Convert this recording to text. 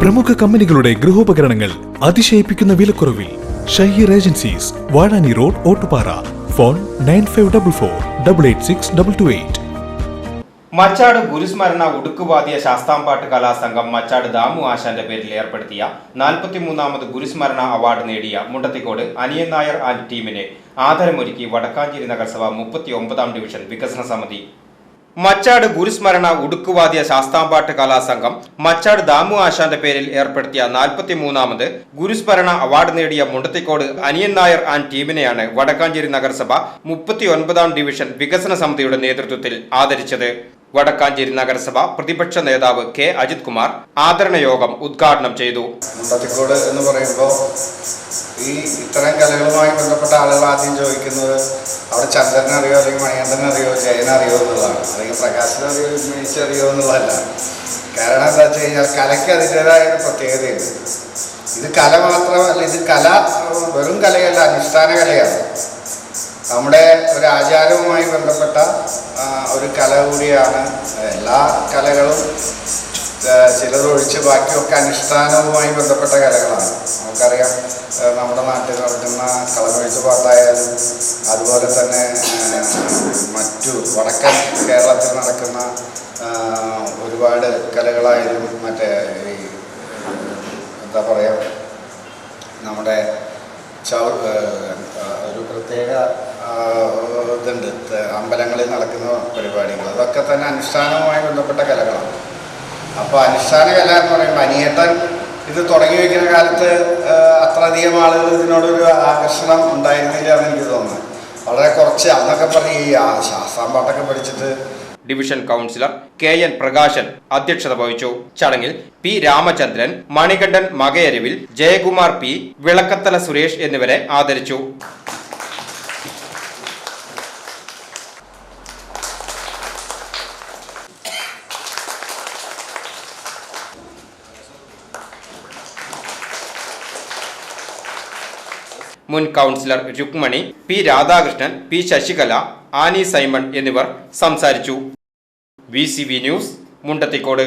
പ്രമുഖ കമ്പനികളുടെ ഗൃഹോപകരണങ്ങൾ അതിശയിപ്പിക്കുന്ന വിലക്കുറവിൽ Shaheer agencies Vazhani road Ottupara. Phone nine five double four double eight six double two eight. Machad ഗുരുസ്മരണ ഉടുക്കുവാദിയ ശാസ്താംപാട്ട് കലാസംഘം മച്ചാട് ദാമു ആശാന്റെ പേരിൽ ഏർപ്പെടുത്തിയ നാൽപ്പത്തിമൂന്നാമത് ഗുരുസ്മരണ അവാർഡ് നേടിയ മുണ്ടത്തിക്കോട് അനിയൻ നായർ ആൻഡ് ടീമിന് ആദരമൊരുക്കി വടക്കാഞ്ചേരി നഗരസഭ മുപ്പത്തി ഒമ്പതാം ഡിവിഷൻ വികസന സമിതി മച്ചാട് ഗുരുസ്മരണ ഉടുക്കുവാദിയ ശാസ്താംപാട്ട് കലാസംഘം മച്ചാട് ദാമു ആശാന്റെ പേരിൽ ഏർപ്പെടുത്തിയ നാൽപ്പത്തിമൂന്നാമത് ഗുരുസ്മരണ അവാർഡ് നേടിയ മുണ്ടത്തിക്കോട് അനിയൻ നായർ ആൻഡ് ടീമിനെയാണ് വടക്കാഞ്ചേരി നഗരസഭ മുപ്പത്തി ഒൻപതാം ഡിവിഷൻ വികസന സമിതിയുടെ നേതൃത്വത്തിൽ ആദരിച്ചത്. വടക്കാഞ്ചേരി നഗരസഭ പ്രതിപക്ഷ നേതാവ് കെ അജിത് കുമാർ ആദരണ യോഗം ഉദ്ഘാടനം ചെയ്തു. മുണ്ടത്തിക്കോട് എന്ന് പറയുമ്പോൾ ഈ ഇത്തരം കലകളുമായി ബന്ധപ്പെട്ട ആളുകൾ ആദ്യം ചോദിക്കുന്നത് അവിടെ ചന്ദ്രനെ അറിയോ അല്ലെങ്കിൽ മണികണ്ഠനെ അറിയോ ജയനെ അറിയോ എന്നുള്ളതാണ്. അല്ലെങ്കിൽ പ്രകാശനെ അറിയോ ഉന്നയിച്ച് അറിയോ എന്നുള്ളതല്ല. കാരണം എന്താ വെച്ച് കഴിഞ്ഞാൽ കലയ്ക്ക് അതിന്റെതായ ഒരു പ്രത്യേകതയുണ്ട്. ഇത് കല മാത്രമല്ല ഇത് കല വെറും കലയല്ല അനുഷ്ഠാന കലയാണ്. നമ്മുടെ ഒരു ആചാരവുമായി ബന്ധപ്പെട്ട ഒരു കല കൂടിയാണ് എല്ലാ കലകളും ചിലതൊഴിച്ച് ബാക്കിയൊക്കെ അനുഷ്ഠാനവുമായി ബന്ധപ്പെട്ട കലകളാണ്. നമുക്കറിയാം നമ്മുടെ നാട്ടിൽ നടക്കുന്ന കളമെഴുത്ത് പാട്ടായാലും അതുപോലെ തന്നെ മറ്റു വടക്കൻ കേരളത്തിൽ നടക്കുന്ന ഒരുപാട് കലകളായാലും മറ്റേ ഈ എന്താ പറയുക നമ്മുടെ ചൗ ഒരു പ്രത്യേക ഇതുണ്ട് അമ്പലങ്ങളിൽ നടക്കുന്ന പരിപാടികൾ. അതൊക്കെ തന്നെ അനുഷ്ഠാനവുമായി ബന്ധപ്പെട്ട കലകളാണ്. അപ്പോൾ അനുഷ്ഠാന കല എന്ന് പറയുമ്പോൾ അനിയേട്ടൻ ഇത് തുടങ്ങി വയ്ക്കുന്ന കാലത്ത് അത്രയധികം ആളുകൾ ഇതിനോടൊരു ആകർഷണം ഉണ്ടായിരുന്നില്ല എന്ന് എനിക്ക് തോന്നുന്നത് വളരെ കുറച്ച് അന്നൊക്കെ പറഞ്ഞ് ഈ ശാസ്ത്രാം പാട്ടൊക്കെ പഠിച്ചിട്ട് division councillor K N Prakashan അധ്യക്ഷത വഹിച്ചു. ചടങ്ങിൽ പി രാമചന്ദ്രൻ മണികണ്ഠൻ മകയരുവിൽ ജയകുമാർ പി വിളക്കത്തല സുരേഷ് എന്നിവരെ ആദരിച്ചു. മുൻ councillor Rukmini P Radhakrishnan P Sasikala Annie Simon എന്നിവർ സംസാരിച്ചു. V news Mundathikode.